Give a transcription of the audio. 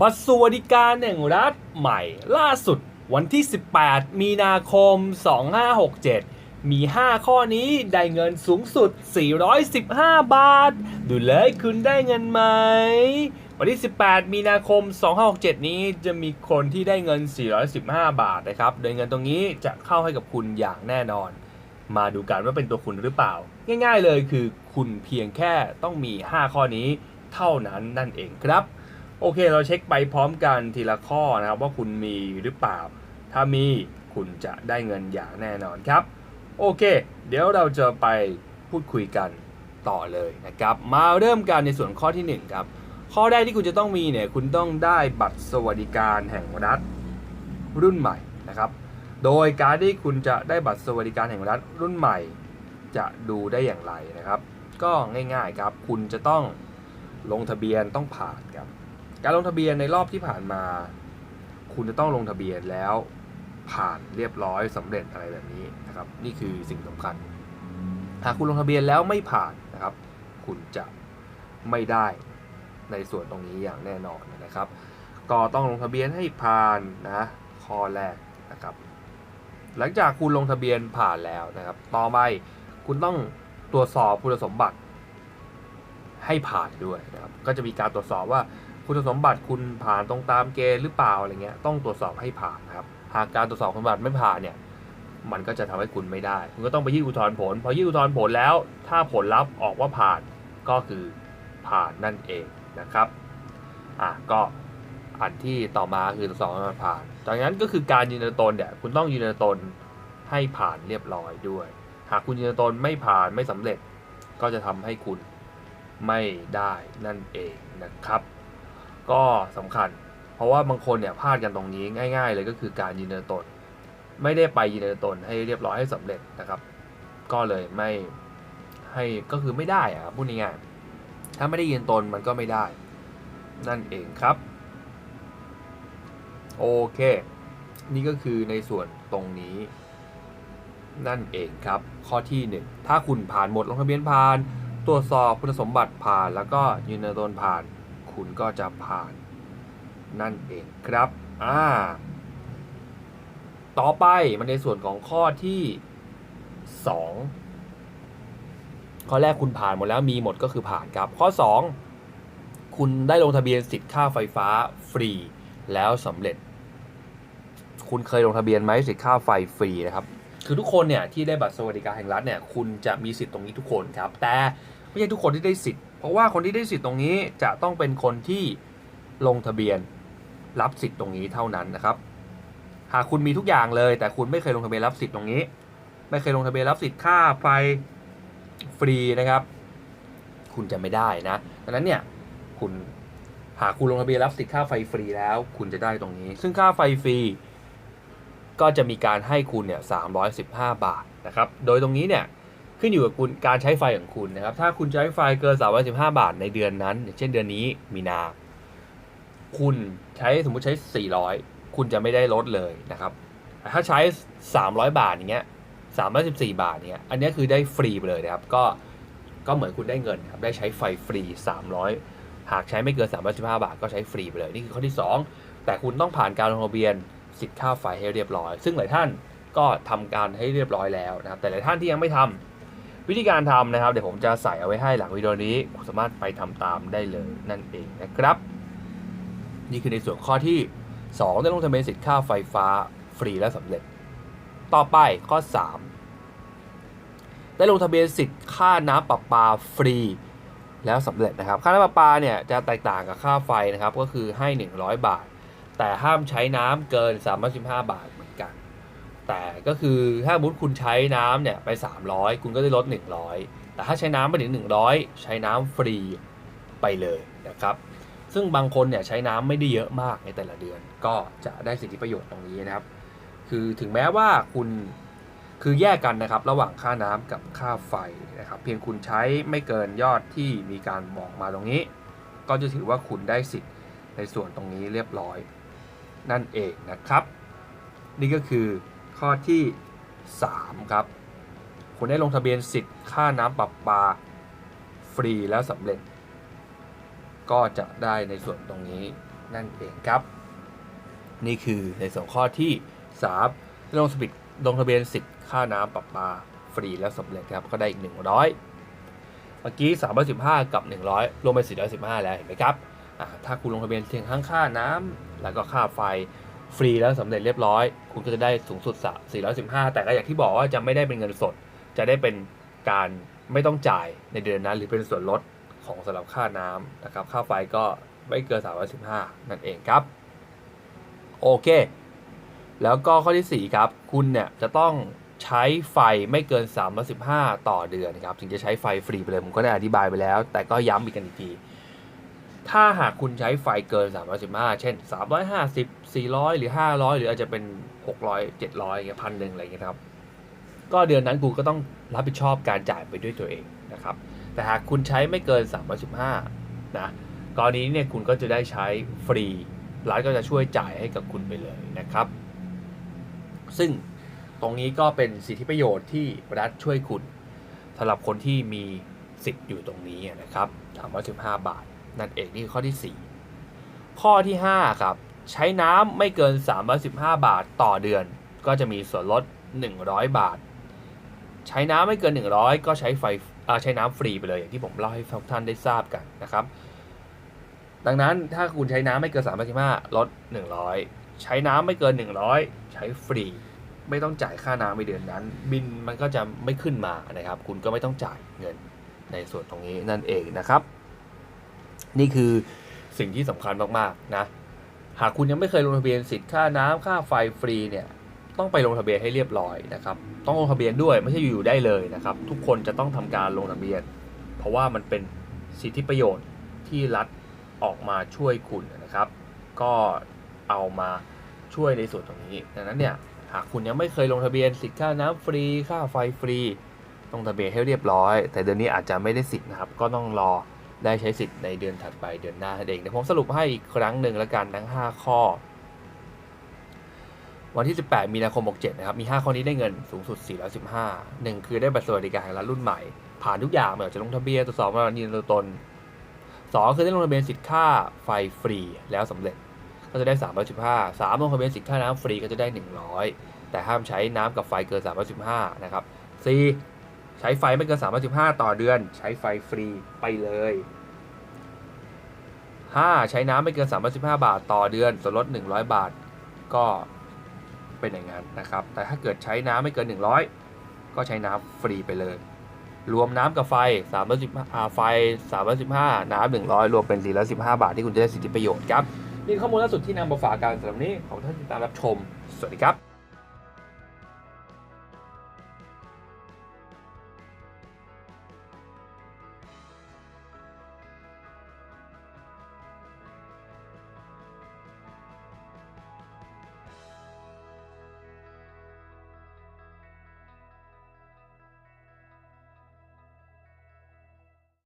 บัตรสวัสดิการแห่งรัฐใหม่ล่าสุดวันที่ 18 มีนาคม 2567 มี 5 ข้อนี้ได้เงินสูงสุด 415 บาท ดูเลยคุณได้เงินไหม วันที่ 18 มีนาคม 2567 นี้จะมีคนที่ได้เงิน 415 บาทนะครับ โดยเงินตรงนี้จะเข้าให้กับคุณอย่างแน่นอน มาดูกันว่าเป็นตัวคุณหรือเปล่า ง่ายๆเลยคือคุณเพียงแค่ต้องมี 5 ข้อนี้เท่านั้นนั่นเองครับ โอเค เราเช็คไปพร้อมกันทีละข้อนะครับ ว่าคุณมีหรือเปล่า ถ้ามีคุณจะได้เงินอย่างแน่นอนครับ โอเค เดี๋ยวเราจะไปพูดคุยกันต่อเลยนะครับ มาเริ่มกันในส่วนข้อที่หนึ่งครับ ข้อแรกที่คุณจะต้องมีเนี่ยคุณต้องได้บัตรสวัสดิการแห่งรัฐรุ่นใหม่นะครับ โดยการที่คุณจะได้บัตรสวัสดิการแห่งรัฐรุ่นใหม่ จะดูได้อย่างไรนะครับ ก็ง่ายๆครับ คุณจะต้องลงทะเบียนต้องผ่านครับ การลงทะเบียนในรอบที่ผ่านมา คุณจะต้องลงทะเบียนแล้วผ่านเรียบร้อยสำเร็จอะไรแบบนี้นะครับ นี่คือสิ่งสำคัญ หากคุณลงทะเบียนแล้วไม่ผ่านนะครับ คุณจะไม่ได้ในส่วนตรงนี้อย่างแน่นอนนะครับ ก็ต้องลงทะเบียนให้ผ่านนะข้อแรกนะครับ หลังจากคุณลงทะเบียนผ่านแล้วนะครับ ต่อไปคุณต้องตรวจสอบคุณสมบัติให้ผ่านด้วยนะครับ ก็จะมีการตรวจสอบว่า คุณสมบัติคุณผ่านตรงตามเกณฑ์หรือเปล่าอะไรเงี้ยต้องตรวจสอบให้ผ่านนะครับ หากการตรวจสอบคุณสมบัติไม่ผ่านเนี่ยมันก็จะทำให้คุณไม่ได้ คุณก็ต้องไปยื่นอุทธรณ์ผล พอยื่นอุทธรณ์ผลแล้ว ถ้าผลลัพธ์ออกว่าผ่านก็คือผ่านนั่นเองนะครับอะก็อันที่ต่อมาคือตรวจสอบมันผ่าน จากนั้นก็คือการยืนยันตนเนี่ยคุณต้องยืนยันตนให้ผ่านเรียบร้อยด้วย หากคุณยืนยันตนไม่ผ่านไม่สำเร็จ ก็จะทำให้คุณไม่ได้นั่นเองนะครับ ก็สำคัญ เพราะว่าบางคนเนี่ยพลาดกันตรงนี้ง่าย ๆ เลยก็คือการยืนยันตน ไม่ได้ไปยืนยันตนให้เรียบร้อยให้สำเร็จนะครับ ก็เลยไม่ให้ก็คือไม่ได้อะครับพูดง่ายๆถ้าไม่ได้ยืนยันตนมันก็ไม่ได้ นั่นเองครับโอเค นี่ก็คือในส่วนตรงนี้ นั่นเองครับ ข้อที่ 1 ถ้าคุณผ่านหมดลงทะเบียนผ่าน ตรวจสอบคุณสมบัติผ่าน แล้วก็ยืนยันตนผ่าน คุณก็จะผ่านนั่นเองครับอ่าต่อไปมันในส่วนของข้อที่ 2 ข้อแรกคุณผ่านหมดแล้วมีหมดก็คือผ่านครับ ข้อ 2 คุณได้ลงทะเบียนสิทธิ์ค่าไฟฟ้าฟรีแล้วสำเร็จ คุณเคยลงทะเบียนไหมสิทธิ์ค่าไฟฟรีนะครับ คือทุกคนเนี่ยที่ได้บัตรสวัสดิการแห่งรัฐเนี่ยคุณจะมีสิทธิ์ตรงนี้ทุกคนครับ แต่ ไม่ใช่ทุกคนที่ได้สิทธิ์เพราะว่าคนที่ได้สิทธิ์ตรงนี้จะต้องเป็นคนที่ลงทะเบียนรับสิทธิ์ตรงนี้เท่านั้นนะครับ หากคุณมีทุกอย่างเลย แต่คุณไม่เคยลงทะเบียนรับสิทธิ์ตรงนี้ ไม่เคยลงทะเบียนรับสิทธิ์ค่าไฟฟรีนะครับ คุณจะไม่ได้นะดังนั้นเนี่ยคุณหากคุณลงทะเบียนรับสิทธิ์ค่าไฟฟรีแล้ว คุณจะได้ตรงนี้ ซึ่งค่าไฟฟรีก็จะมีการให้คุณเนี่ย315บาทนะครับ โดยตรงนี้เนี่ย ขึ้นอยู่กับคุณการใช้ไฟของคุณนะครับ ถ้าคุณใช้ไฟเกิน 315 บาทในเดือนนั้นอย่างเช่นเดือนนี้มีนา คุณใช้สมมุติใช้ 400 คุณจะไม่ได้ลดเลยนะครับแต่ถ้าใช้ 300 บาทอย่างเงี้ย314 บาทเนี้ย อันนี้คือได้ฟรีไปเลยนะครับ ก็ ก็เหมือนคุณได้เงินครับ ได้ใช้ไฟฟรี 300 หากใช้ไม่เกิน 315 บาท ก็ใช้ฟรีไปเลย นี่คือข้อที่ 2 แต่คุณต้องผ่านการลงทะเบียนสิทธิ์ค่าไฟให้เรียบร้อย ซึ่งหลายท่านก็ทำการให้เรียบร้อยแล้วนะครับ แต่หลายท่านที่ยังไม่ทำ วิธีการทำนะครับ เดี๋ยวผมจะใส่เอาไว้ให้หลังวิดีโอนี้คุณสามารถไปทำตามได้เลยนั่นเองนะครับ นี่คือในส่วนข้อที่ 2 ได้ลงทะเบียนสิทธิ์ค่าไฟฟ้าฟรีและสำเร็จ ต่อไปข้อ 3 ได้ลงทะเบียนสิทธิ์ค่าน้ำประปาฟรีแล้วสำเร็จนะครับ ค่าน้ำประปาเนี่ยจะแตกต่างกับค่าไฟนะครับก็คือให้ 100 บาท แต่ห้ามใช้น้ำเกิน 315 บาท แต่ก็คือถ้าสมมติคุณใช้น้ำเนี่ยไป 300 คุณก็ได้ลด 100 แต่ถ้าใช้น้ำไปถึง 100 ใช้น้ำฟรีไปเลยนะครับ ซึ่งบางคนเนี่ยใช้น้ำไม่ได้เยอะมากในแต่ละเดือน ก็จะได้สิทธิประโยชน์ตรงนี้นะครับ คือถึงแม้ว่าคุณคือแยกกันนะครับระหว่างค่าน้ำกับค่าไฟนะครับ เพียงคุณใช้ไม่เกินยอดที่มีการบอกมาตรงนี้ ก็จะถือว่าคุณได้สิทธิ์ในส่วนตรงนี้เรียบร้อย นั่นเองนะครับ นี่ก็คือ ข้อที่ 3 ครับ คุณได้ลงทะเบียนสิทธิ์ค่าน้ำประปาฟรีแล้วสำเร็จ ก็จะได้ในส่วนตรงนี้นั่นเองครับ นี่คือในส่วนข้อที่3ลงสปิดลงทะเบียนสิทธิ์ค่าน้ำประปาฟรีแล้วสำเร็จครับก็ได้อีก 100 เมื่อกี้ 315 กับ 100 รวมเป็น415 แล้วเห็นไหมครับถ้าคุณลงทะเบียนเพียงทั้งค่าน้ำแล้วก็ค่าไฟ ฟรีแล้วสำเร็จเรียบร้อย คุณก็จะได้สูงสุด 415 แต่ก็อย่างที่บอกว่าจะไม่ได้เป็นเงินสด จะได้เป็นการไม่ต้องจ่ายในเดือนนั้น หรือเป็นส่วนลดของสำหรับค่าน้ำนะครับ ค่าไฟก็ไม่เกิน 315 นั่นเองครับ โอเค แล้วก็ข้อที่ 4 ครับ คุณเนี่ยจะต้องใช้ไฟไม่เกิน 315 ต่อเดือนครับถึงจะใช้ไฟฟรีไปเลย ผมก็ได้อธิบายไปแล้ว แต่ก็ย้ำอีกกันอีกทีถ้าหากคุณใช้ไฟเกิน 315 เช่น 350 400 หรือ 500 หรืออาจจะเป็น 600 700อย่างเงี้ยพันหนึ่งอะไรเงี้ยครับ ก็เดือนนั้นคุณก็ต้องรับผิดชอบการจ่ายไปด้วยตัวเองนะครับ แต่หากคุณใช้ไม่เกิน 315 นะกรณีนี้เนี่ยคุณก็จะได้ใช้ฟรี รัฐก็จะช่วยจ่ายให้กับคุณไปเลยนะครับ ซึ่งตรงนี้ก็เป็นสิทธิประโยชน์ที่รัฐช่วยคุณสำหรับคนที่มีสิทธิ์อยู่ตรงนี้นะครับ315 บาท นั่นเองนี่คือข้อที่ 4 ข้อที่ 5 ครับ ใช้น้ำไม่เกิน 315 บาทต่อเดือน ก็จะมีส่วนลด 100 บาท ใช้น้ำไม่เกิน 100 ก็ใช้ไฟใช้น้ำฟรีไปเลยอย่างที่ผมเล่าให้ทุกท่านได้ทราบกันนะครับ ดังนั้นถ้าคุณใช้น้ำไม่เกิน 315 ลด 100 ใช้น้ำไม่เกิน 100 ใช้ฟรี ไม่ต้องจ่ายค่าน้ำในเดือนนั้น บินมันก็จะไม่ขึ้นมานะครับ คุณก็ไม่ต้องจ่ายเงินในส่วนตรงนี้นั่นเองนะครับ นี่คือสิ่งที่สำคัญมากๆนะ หากคุณยังไม่เคยลงทะเบียนสิทธิ์ค่าน้ำค่าไฟฟรีเนี่ยต้องไปลงทะเบียนให้เรียบร้อยนะครับต้องลงทะเบียนด้วยไม่ใช่อยู่ๆได้เลยนะครับทุกคนจะต้องทำการลงทะเบียน เพราะว่ามันเป็นสิทธิประโยชน์ที่รัฐออกมาช่วยคุณนะครับ ก็เอามาช่วยในส่วนตรงนี้ ดังนั้นเนี่ยหากคุณยังไม่เคยลงทะเบียนสิทธิ์ค่าน้ำฟรี ค่าไฟฟรีลงทะเบียนให้เรียบร้อย แต่เดือนนี้อาจจะไม่ได้สิทธิ์นะครับ ก็ต้องรอ ได้ใช้สิทธิ์ในเดือนถัดไปเดือนหน้าเองเดี๋ยวผมสรุปให้อีกครั้งหนึ่งแล้วกันทั้ง 5 ข้อ วันที่ 18 มีนาคม 67 นะครับ มี 5 ข้อนี้ได้เงินสูงสุด 415 1 คือได้บัตรสวัสดิการแห่งรัฐรุ่นใหม่ ผ่านทุกอย่างไม่ว่าจะลงทะเบียนตรวจสอบวันยืนตัวตน 2 คือได้ลงทะเบียนสิทธิ์ค่าไฟฟรีแล้วสำเร็จ ก็จะได้ 315 3ลงทะเบียนสิทธิ์ค่าน้ำฟรีก็จะได้ 100 แต่ห้ามใช้น้ำกับไฟเกิน 315 นะครับ 4 ใช้ไฟไม่เกิน315 ต่อเดือน ใช้ไฟฟรีไปเลย 5 ใช้น้ำไม่เกิน315 บาท ต่อเดือนส่วนลด 100 บาท ก็เป็นอย่างนั้นนะครับ แต่ถ้าเกิดใช้น้ำไม่เกิน 100 ก็ใช้น้ำฟรีไปเลย รวมน้ำกับไฟ315อ่าไฟ315 น้ำ100 รวมเป็น415 บาทที่คุณจะได้สิทธิประโยชน์ครับนี่ข้อมูลล่าสุดที่นำมาฝากกันสำหรับนี้ขอบคุณท่านที่ติดตามรับชม สวัสดีครับ